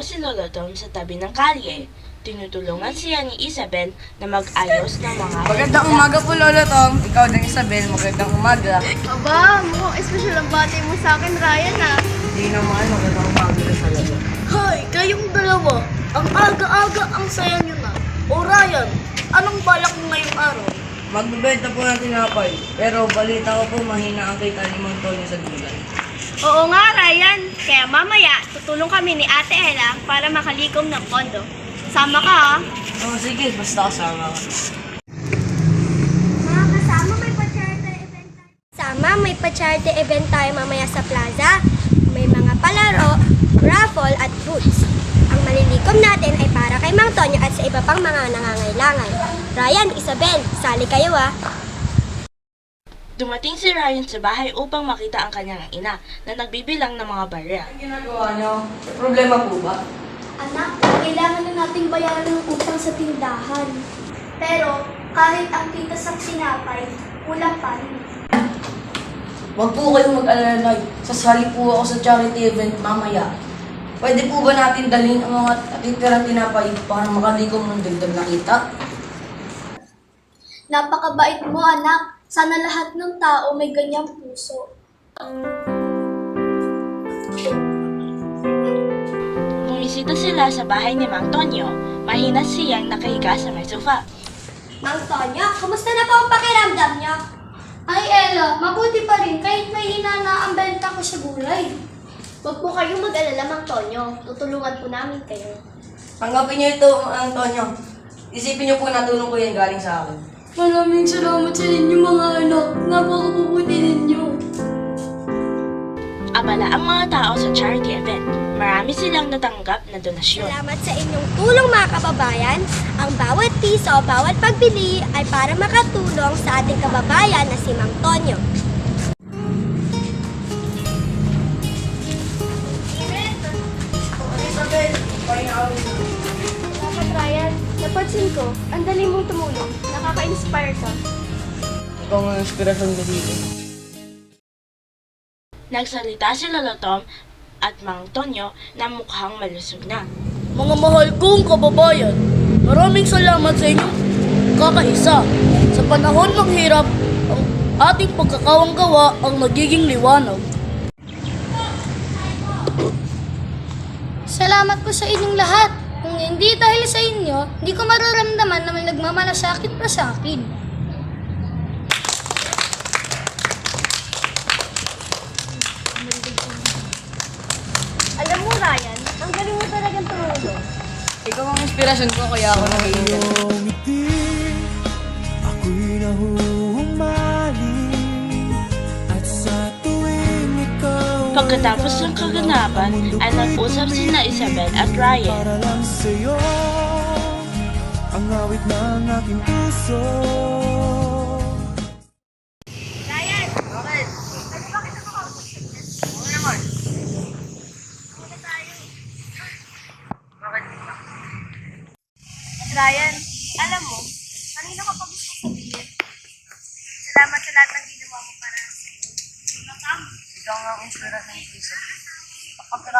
si Lolo Tom sa tabi ng kalye. Tinutulungan siya ni Isabel na mag-ayos ng mga Magandang umaga po, Lolo Tom. Ikaw din, Isabel. Magandang umaga. Aba, mukhang special ang bati mo sa akin, Ryan, ah. Hindi naman, magandang umaga na talaga. Hoy, kayong dalawa. Ang aga-aga ang saya nyo na. O Ryan, anong balak mo ngayong araw? Magbebenta po natin tinapay. Pero balita ko po, mahina ang kita ni Mang Tonyo sa gulay. Oo nga, Ryan. Kaya mamaya, tutulong kami ni Ate Ella para makalikom ng kondo. Sama ka, ha? Oh, sige, basta kasama ka. Mga kasama, may pa-charter event tayo. Sama, may pa-charter event tayo mamaya sa plaza. May mga palaro, raffle at booths. Ang malilikom natin ay para kay Mang Tonyo at sa iba pang mga nangangailangan. Ryan, Isabel, sali kayo ah. Dumating si Ryan sa bahay upang makita ang kanyang ina na nagbibilang ng mga barya. Ang ginagawa niyo, problema po ba? Anak, kailangan na nating bayaran ng utang sa tindahan. Pero kahit ang kita sa sinapay, kulang pa rin. Huwag po kayong mag-alala, Nay. Sasali po ako sa charity event mamaya. Pwede po ba natin dalhin ang mga titirang tinapay para makalikom ng dagdag na kita? Napakabait mo, anak. Sana lahat ng tao may ganyang puso. Bumisita sila sa bahay ni Mang Tonyo. Mahina siyang nakahiga sa may sofa. Mang Tonyo, kumusta na po ang pakiramdam niyo? Ay, Ella, mabuti pa rin kahit may na ang benta ko sa gulay. Huwag po kayong mag-alala, Mang Tonyo. Tutulungan po namin kayo. Tanggapin niyo ito, Antonio. Isipin niyo po na tulong ko yan galing sa akin. Maraming salamat sa inyo, mga anak. Napakabubuti ninyo. Abala ang mga tao sa charity event. Marami silang natanggap na donasyon. Salamat sa inyong tulong mga kababayan. Ang bawat piso, bawat pagbili ay para makatulong sa ating kababayan na si Mang Tonyo. Salamat, Ryan. Napansin ko, ang dali mong tumulong. Nakaka-inspire ka. Ikaw ang inspirasyon ko dito. Nagsalita si Lolo Tom at Mang Tonyo na mukhang malusog na. Mga mahal kong kababayan, maraming salamat sa inyong kakaisa. Sa panahon ng hirap, ang ating pagkakawang gawa ang nagiging liwanag. Salamat po sa inyong lahat. Hindi dahil sa inyo, hindi ko mararamdaman na may nagmamalasakit pa sa akin. Alam mo, Ryan, ang galing mo talagang tumulong. Ikaw ang inspirasyon ko, kaya ako nag-iingat. Ngumiti, ako'y nahuhumali Pagkatapos ng kaganapan ay nag-usap sina Isabel at Ryan. Para lang sa'yo Ang awit ng aking puso Ryan! Bakit? Ano ba kita makausap? Oo naman. Muna tayo. Bakit? Ryan,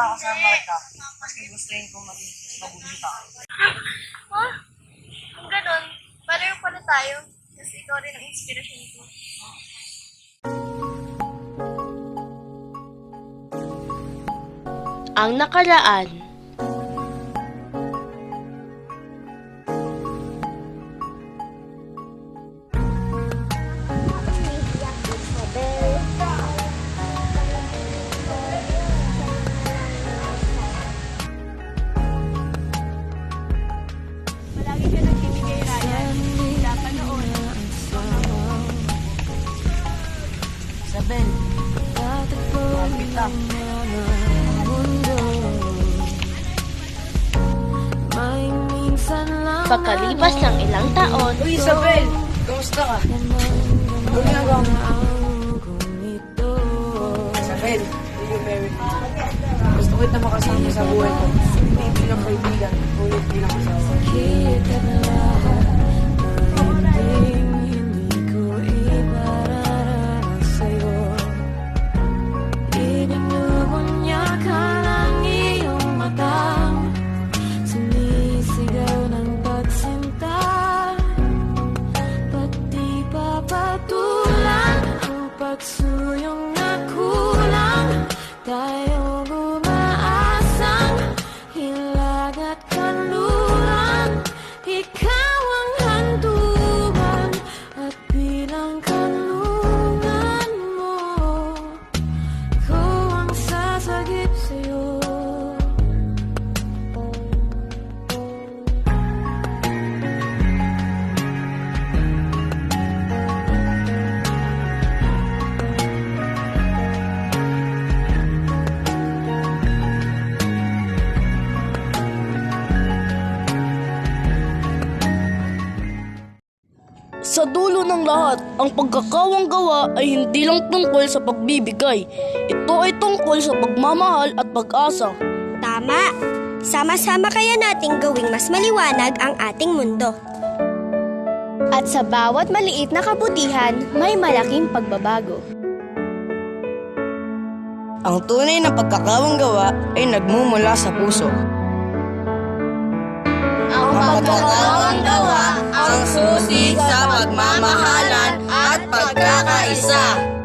nakakasama kita, mas gustuin ko maging mabuti ka. Ha? Kung ganun, pareho pala tayo. Kasi ikaw rin ang inspirasyon ko. Ang nakaraan Pagkalipas ng ilang taon, Uy, Isabel! Kamusta ka? Ginagawa mo? Isabel, will you marry me? Gusto ko ito makasama sa buhay ko. Hindi bilang kaibigan, Sa dulo ng lahat, ang pagkakawang gawa ay hindi lang tungkol sa pagbibigay. Ito ay tungkol sa pagmamahal at pag-asa. Tama! Sama-sama kaya nating gawing mas maliwanag ang ating mundo. At sa bawat maliit na kabutihan, may malaking pagbabago. Ang tunay na pagkakawang gawa ay nagmumula sa puso. Ang pagkakawang gawa ang susi sa pagmamahalan at pagkakaisa.